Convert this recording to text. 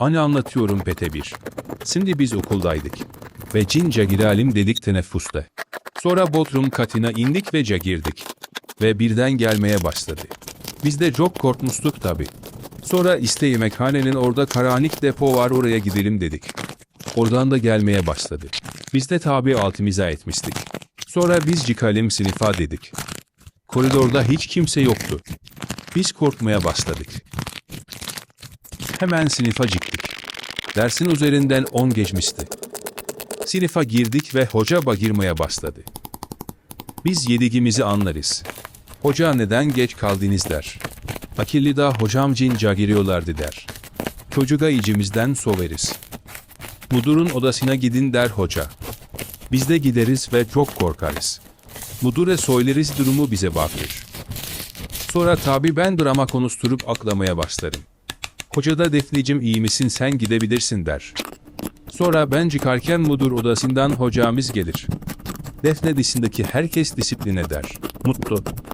Anne anlatıyorum pete bir. Şimdi biz okuldaydık. Ve cince girelim dedik teneffüste. Sonra Bodrum katına indik ve girdik. Ve birden gelmeye başladı. Biz de çok korkmuştuk tabi. Sonra iste yemekhanenin orada karanlık depo var oraya gidelim dedik. Oradan da gelmeye başladı. Biz de tabi altımıza etmiştik. Sonra biz çıkalım sınıfa dedik. Koridorda hiç kimse yoktu. Biz korkmaya başladık. Hemen sınıfa çıktık. Dersin üzerinden 10 geçmişti. Sınıfa girdik ve hoca bagirmaya başladı. Biz yedigimizi anlarız. Hoca neden geç kaldınız der. Akilli da hocam cinca giriyorlardı der. Çocuğa icimizden soveriz. Müdürün odasına gidin der hoca. Biz de gideriz ve çok korkarız. Müdüre söyleriz durumu bize bakır. Sonra tabi ben drama konuşturup aklamaya başlarım. Hoca da Defneciğim iyi misin sen gidebilirsin der. Sonra ben çıkarken müdür odasından hocamız gelir. Defne dışındaki herkes disiplin eder. Mutlu.